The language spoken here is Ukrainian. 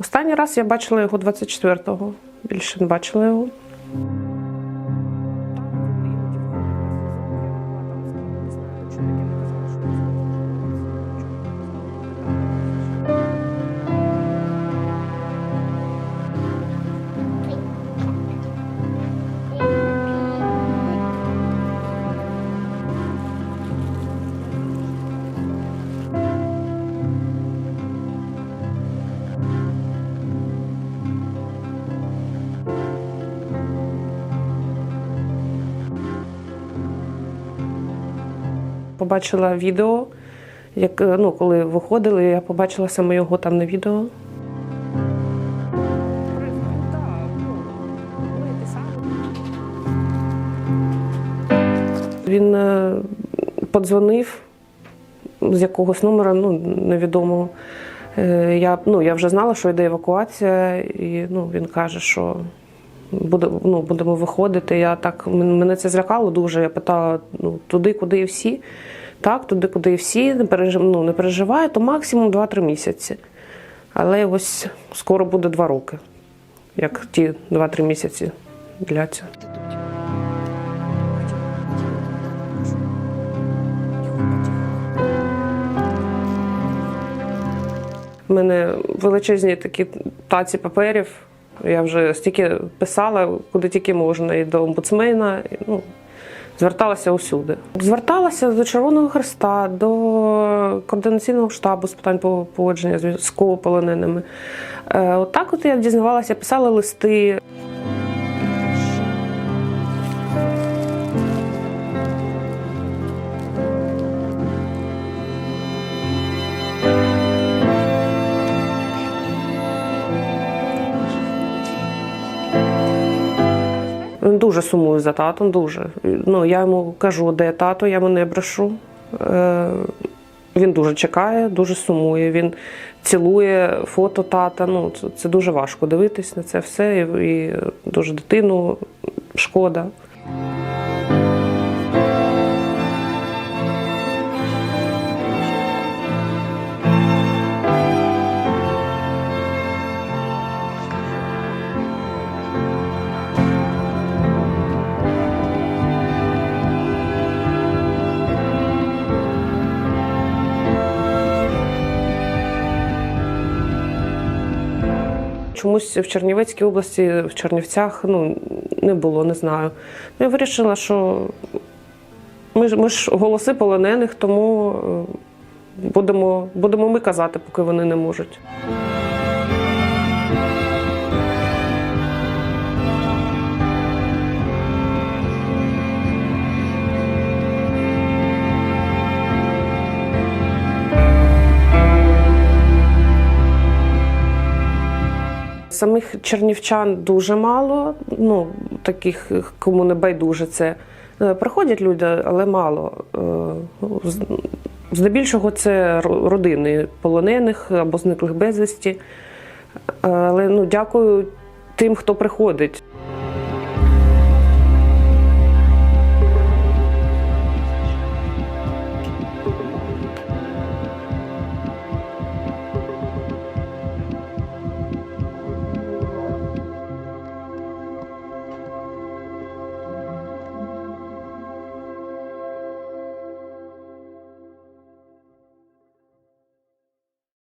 Останній раз я бачила його 24-го. Більше не бачила його. Побачила відео, як е, ну, коли виходили, я побачила саме його там на відео. Він е, подзвонив з якогось номера, ну невідомого. Е, Я, ну, я вже знала, що йде евакуація, і ну, він каже, що буде, ну, будемо виходити. Я так, мене це злякало дуже. Я питала ну, туди, куди і всі. Так, туди, куди і всі, не, пережив, ну, не переживаю, то максимум 2-3 місяці. Але ось скоро буде 2 роки, як ті 2-3 місяці дляться. У мене величезні такі таці паперів. Я вже стільки писала, куди тільки можна, і до омбудсмена. І, ну, зверталася усюди. Зверталася до Червоного Хреста, до координаційного штабу з питань по- поводження з військовополоненими. Е, Отак от я дізнавалася, писала листи. Дуже сумую за татом, дуже. Ну, я йому кажу, де тато, я мене не брешу. Е, він дуже чекає, дуже сумує. Він цілує фото тата. Ну, це, це дуже важко дивитись на це все. І, і дуже дитину шкода. Чомусь в Чернівецькій області, в Чернівцях ну, не було, не знаю. Ну, Я вирішила, що ми ж, ми ж голоси полонених, тому е, будемо, будемо ми казати, поки вони не можуть. Самих чернівчан дуже мало, ну таких, кому не байдуже це. Е, Приходять люди, але мало. Е, ну, Здебільшого це родини полонених або зниклих безвісті. Е, Але ну, дякую тим, хто приходить.